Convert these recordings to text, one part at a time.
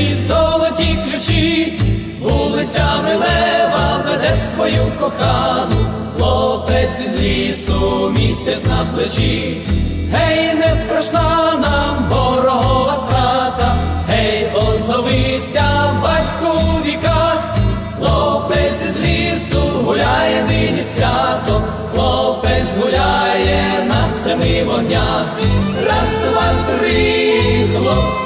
Освячені золоті ключі, вулицями лева веде свою кохану, хлопець із лісу місяць на плечі. Гей, не страшна нам ворогова страта, гей, озовися, батьку у віках, хлопець із лісу гуляє нині свято, хлопець гуляє на семи вогнях.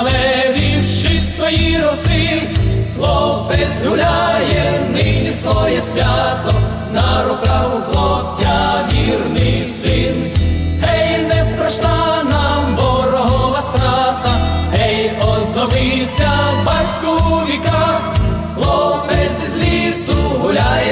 Левів з чистої роси, хлопець гуляє нині своє свято, на руках у хлопця вірний син. Гей, не страшна нам ворогова страта, гей, озовися, батьку у віках, хлопець із лісу гуляє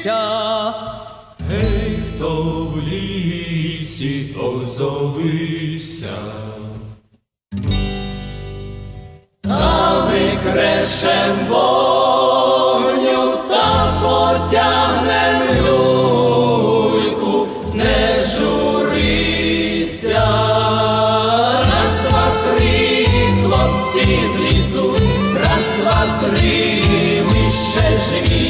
Озовися, Гей, хто в лісі озовися, Та викрешем вогню та потягнем люльку, не журися. Раз, два, три, хлопці з лісу, раз, два, три, ми ще живі,